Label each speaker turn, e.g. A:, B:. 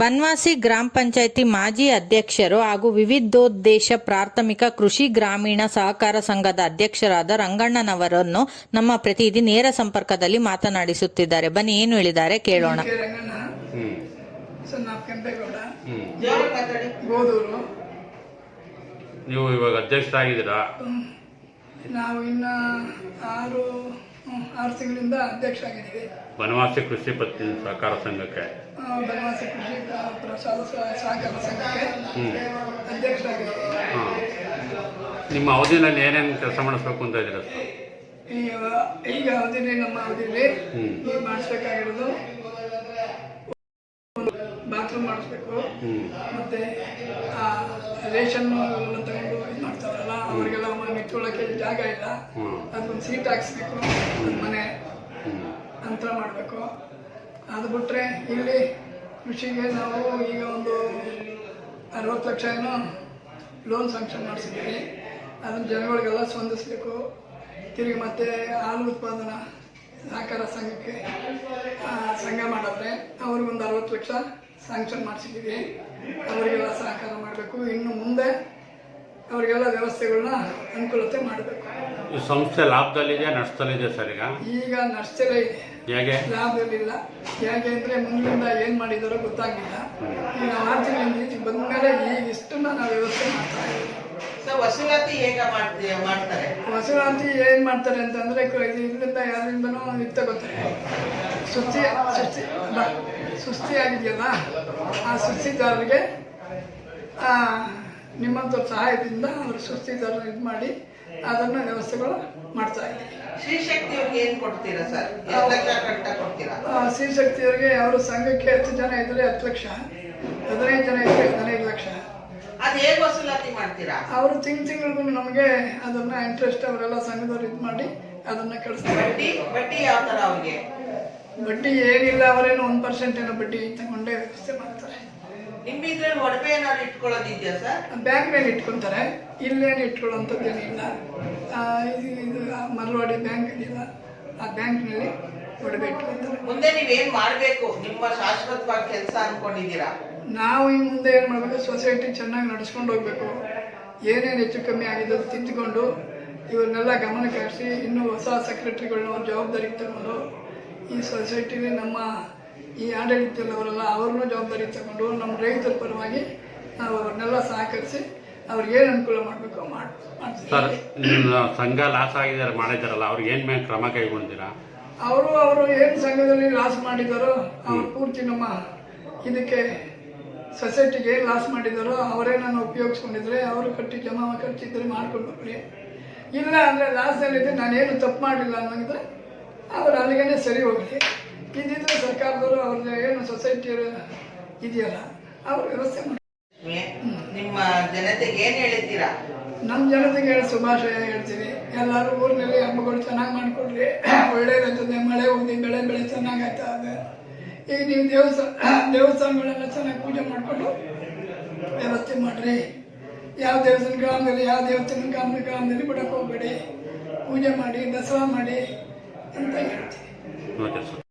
A: ಬನ್ವಾಸಿ ಗ್ರಾಮ ಪಂಚಾಯಿತಿ ಮಾಜಿ ಅಧ್ಯಕ್ಷರು ಹಾಗೂ ವಿವಿಧೋದ್ದೇಶ ಪ್ರಾಥಮಿಕ ಕೃಷಿ ಗ್ರಾಮೀಣ ಸಹಕಾರ ಸಂಘದ ಅಧ್ಯಕ್ಷರಾದ ರಂಗಣ್ಣನವರನ್ನು ನಮ್ಮ ಪ್ರತಿನಿಧಿ ನೇರ ಸಂಪರ್ಕದಲ್ಲಿ ಮಾತನಾಡಿಸುತ್ತಿದ್ದಾರೆ. ಬನ್ನಿ ಏನು ಹೇಳಿದ್ದಾರೆ ಕೇಳೋಣ.
B: ನೀವು ಇವಾಗ ಅಧ್ಯಕ್ಷರಾಗಿದ್ದೀರಾ?
C: ನಾವು ಇನ್ನ ಆರು ಆರು ತಿಂಗಳಿಂದ ಅಧ್ಯಕ್ಷ ಆಗಿದ್ದೀವಿ
B: ಬನವಾಸಿ ಕೃಷಿ ಪತ್ತಿ ಸಹಕಾರ ಸಂಘಕ್ಕೆ.
C: ಬನವಾಸಿ ಕೃಷಿ ಪ್ರಸಾದ ಸಹಕಾರ ಸಂಘಕ್ಕೆ
B: ಅಧ್ಯಕ್ಷ
C: ಆಗಿದ್ದೀವಿ
B: ಹಾಂ. ನಿಮ್ಮ ಅವಧಿನಲ್ಲಿ ಏನೇನು ಕೆಲಸ ಮಾಡಿಸ್ಬೇಕು ಅಂತ ಇದ್ದೀರಾ ಸರ್?
C: ಈಗ ಈಗ ಅವಧಿಲಿ ನಮ್ಮ ಅವಧಿಯಲ್ಲಿ ಮಾಡಿಸ್ಬೇಕಾಗಿರೋದು
B: ಹ್ಮ್.
C: ಮತ್ತೆ ರೇಷನ್ ಎಲ್ಲ ತಗೊಂಡು ಇದು ಮಾಡ್ತಾರಲ್ಲ ಅವರಿಗೆಲ್ಲ ನಿಂತ್ಕೊಳ್ಳೋಕೆ ಜಾಗ ಇಲ್ಲ. ಅದೊಂದು ಸೀಟ್ ಹಾಕ್ಸ್ಬೇಕು ಮನೆ ಅಂತರ ಮಾಡಬೇಕು. ಅದು ಬಿಟ್ಟರೆ ಇಲ್ಲಿ ಕೃಷಿಗೆ ನಾವು ಈಗ ಒಂದು ಅರವತ್ತು ಲಕ್ಷ ಏನೋ ಲೋನ್ ಸ್ಯಾಂಕ್ಷನ್ ಮಾಡಿಸಿದ್ದೀವಿ. ಅದನ್ನು ಜನಗಳಿಗೆಲ್ಲ ಸ್ಪಂದಿಸಬೇಕು. ತಿರುಗಿ ಮತ್ತೆ ಹಾಲು ಉತ್ಪಾದನಾ ಸಹಕಾರ ಸಂಘಕ್ಕೆ ಸಂಘ ಮಾಡಿದ್ರೆ ಅವ್ರಿಗೊಂದು ಅರವತ್ತು ಲಕ್ಷ ಸ್ಯಾಂಕ್ಷನ್ ಮಾಡಿಸಿದ್ದೀವಿ. ಅವರಿಗೆಲ್ಲ ಸಹಕಾರ ಮಾಡಬೇಕು. ಇನ್ನು ಮುಂದೆ ಅವರಿಗೆಲ್ಲ ವ್ಯವಸ್ಥೆಗಳನ್ನ ಅನುಕೂಲತೆ ಮಾಡಬೇಕು.
B: ಈ ಸಂಸ್ಥೆ ಲಾಭದಲ್ಲಿದೆ ನಷ್ಟದಲ್ಲಿದೆ ಸರ್ ಈಗ?
C: ಈಗ ನಷ್ಟಲೇ ಇದೆ.
B: ಹೇಗೆ?
C: ಲಾಭದಲ್ಲಿಲ್ಲ. ಹೇಗೆ ಅಂದರೆ ಮುಂದಿನಿಂದ ಏನು ಮಾಡಿದಾರೋ ಗೊತ್ತಾಗಿಲ್ಲ ಈಗ ಆರು ತಿಂಗಳಿಂದ ಈಚೆಗೆ ಬಂದ್ಮೇಲೆ ಈಗ ಇಷ್ಟನ್ನ ನಾವು ವ್ಯವಸ್ಥೆ ಮಾಡ್ತಾ ಇದ್ದೀವಿ.
D: ವಸೂಲಾತಿ ಹೇಗ ಮಾಡ್ತಾರೆ?
C: ವಸೂಲಾತಿ ಏನ್ ಮಾಡ್ತಾರೆ ಅಂತಂದ್ರೆ ಇಲ್ಲಿಂದ ಯಾರಿಂದನೂ ಇದು ತಗೋತಾರೆ ಸುಸ್ತಿ ಸುಸ್ತಿ ಸುಸ್ತಿ ಆಗಿದೆಯಲ್ಲ ಆ ಸುಸ್ತಿದಾರರಿಗೆ ಆ, ನಿಮ್ಮಂಥವ್ರ ಸಹಾಯದಿಂದ ಅವರು ಸುಸ್ತಿದಾರರು ಇದು ಮಾಡಿ ಅದನ್ನ ವ್ಯವಸ್ಥೆಗಳು ಮಾಡ್ತಾ ಇದ್ದೀವಿ.
D: ಶ್ರೀಶಕ್ತಿಯವ್ರಿಗೆ ಏನು ಕೊಡ್ತೀರಾ ಸರ್? ಕೊಡ್ತೀರಾ?
C: ಅವರು ಸಂಘಕ್ಕೆ ಹತ್ತು ಜನ ಇದ್ರೆ ಹತ್ತು ಲಕ್ಷ ಹದಿನೈದು ಜನ ಇದ್ರೆ ಹದಿನೈದು ಲಕ್ಷ.
D: ಅದ್ ಹೇಗ್ ವಸೂಲಾತಿ ಮಾಡ್ತೀರಾ?
C: ಅವರು ತಿಂಗ್ ತಿಂಗಳಿಗೂ ನಮಗೆ ಅದನ್ನ ಇಂಟ್ರೆಸ್ಟ್ ಅವರೆಲ್ಲ ಸಂಘದವ್ರು ಇದು ಮಾಡಿ ಅದನ್ನ ಕಳಿಸ್ತಾರೆ.
D: ಬಡ್ಡಿ ಬಡ್ಡಿ ಯಾವ ತರ ಅವ್ರಿಗೆ?
C: ಬಡ್ಡಿ ಏನಿಲ್ಲ ಅವರೇನು ಒಂದು ಪರ್ಸೆಂಟ್ ಏನೋ ಬಡ್ಡಿ ತಗೊಂಡೇ ವ್ಯವಸ್ಥೆ ಮಾಡ್ತಾರೆ.
D: ಬ್ಯಾಂಕ್ ಇದ್ರಲ್ಲಿ ಒಡವೆ ಏನಾದ್ರು ಇಟ್ಕೊಳ್ಳೋದಿದ್ಯಾ ಸರ್?
C: ಬ್ಯಾಂಕ್ನಲ್ಲಿ ಇಟ್ಕೊಂತಾರೆ ಇಲ್ಲೇನು ಇಟ್ಕೊಳ್ಳೋಂಥದ್ದು ಏನಿಲ್ಲ. ಆ, ಇದು ಇದು ಮರವಾಡಿ ಬ್ಯಾಂಕ್ ಇದೆಯಲ್ಲ ಆ ಬ್ಯಾಂಕ್ನಲ್ಲಿ ಒಡವೆ ಇಟ್ಕೊಂತಾರೆ
D: ಮುಂದೆ ನೀವೇನ್ ಮಾಡ್ಬೇಕು? ನಿಮ್ಮ ಶಾಶ್ವತವಾಗಿ ಕೆಲಸ ಅನ್ಕೊಂಡಿದ್ದೀರಾ?
C: ನಾವು ಇನ್ನು ಮುಂದೆ ಏನು ಮಾಡಬೇಕು? ಸೊಸೈಟಿ ಚೆನ್ನಾಗಿ ನಡೆಸ್ಕೊಂಡು ಹೋಗಬೇಕು. ಏನೇನು ಹೆಚ್ಚು ಕಮ್ಮಿ ಆಗಿದೆ ಅದು ತಿದ್ದುಕೊಂಡು ಇವ್ರನ್ನೆಲ್ಲ ಗಮನಕ್ಕೆ ಹರಿಸಿ ಇನ್ನೂ ಹೊಸ ಸೆಕ್ರೆಟ್ರಿಗಳನ್ನ ಅವ್ರ ಜವಾಬ್ದಾರಿ ತಗೊಂಡು ಈ ಸೊಸೈಟಿಲಿ ನಮ್ಮ ಈ ಆಡಳಿತದವರೆಲ್ಲ ಅವ್ರನ್ನೂ ಜವಾಬ್ದಾರಿ ತಗೊಂಡು ನಮ್ಮ ರೈತರ ಪರವಾಗಿ ನಾವು ಅವ್ರನ್ನೆಲ್ಲ ಸಹಕರಿಸಿ ಅವ್ರಿಗೇನು ಅನುಕೂಲ ಮಾಡಬೇಕು ಮಾಡ್ತೀವಿ.
B: ಸಂಘ ಲಾಸ್ ಆಗಿದ್ದಾರೆ ಮಾಡಿದಾರಲ್ಲ ಅವ್ರಿಗೆ ಏನು ಮೇಲೆ ಕ್ರಮ ಕೈಗೊಂಡಿರಾ
C: ಅವರು ಅವರು ಏನು ಸಂಘದಲ್ಲಿ ಲಾಸ್ ಮಾಡಿದ್ದಾರೋ ಅವ್ರು ಪೂರ್ತಿ ನಮ್ಮ ಇದಕ್ಕೆ ಸೊಸೈಟಿಗೆ ಏನು ಲಾಸ್ ಮಾಡಿದಾರೋ ಅವರೇ ನಾನು ಉಪಯೋಗಿಸ್ಕೊಂಡಿದ್ರೆ ಅವರು ಕಟ್ಟಿ ಜಮಾ ಖರ್ಚಿದ್ರೆ ಮಾಡ್ಕೊಂಡು ಹೋಗ್ಲಿ. ಇಲ್ಲ ಅಂದರೆ ಲಾಸ್ನಲ್ಲಿದ್ದರೆ ನಾನೇನು ತಪ್ಪು ಮಾಡಿಲ್ಲ ಅನ್ನೋಂಗಿದ್ರೆ ಅವರು ಅಲ್ಲಿಗೆ ಸರಿ ಹೋಗಲಿ. ಇದ್ದಿದ್ರೆ ಸರ್ಕಾರದವರು ಅವ್ರದ್ದು ಏನು ಸೊಸೈಟಿ ಇದೆಯಲ್ಲ ಅವ್ರ ವ್ಯವಸ್ಥೆ ಮಾಡಿ
D: ನಿಮ್ಮ ಜನತೆಗೆ ಏನು ಹೇಳ್ತೀರಾ?
C: ನಮ್ಮ ಜನತೆಗೆ ಹೇಳಿ ಶುಭಾಶಯ ಹೇಳ್ತೀವಿ ಎಲ್ಲರೂ ಊರಿನಲ್ಲಿ ಹಬ್ಬಗಳು ಚೆನ್ನಾಗಿ ಮಾಡಿಕೊಡ್ರಿ. ಒಳ್ಳೇದಾಗ್ತದೆ ಮಳೆ ಹೋಗಿ ಬೆಳೆ ಬೆಳೆ ಚೆನ್ನಾಗಾಯ್ತಾ ಇದೆ ಈಗ ನೀವು ದೇವಸ್ಥಾನ ದೇವಸ್ಥಾನಗಳೆಲ್ಲ ಚೆನ್ನಾಗಿ ಪೂಜೆ ಮಾಡಿಕೊಂಡು ವ್ಯವಸ್ಥೆ ಮಾಡಿರಿ. ಯಾವ ದೇವಸ್ಥಾನ ಗ್ರಾಮದಲ್ಲಿ, ಯಾವ ದೇವಸ್ಥಾನ ಗ್ರಾಮ ಗ್ರಾಮದಲ್ಲಿ ಬಿಡಕ್ಕೆ ಹೋಗ್ಬೇಡಿ. ಪೂಜೆ ಮಾಡಿ, ದಸರಾ ಮಾಡಿ ಅಂತ
B: ಹೇಳ್ತೀನಿ.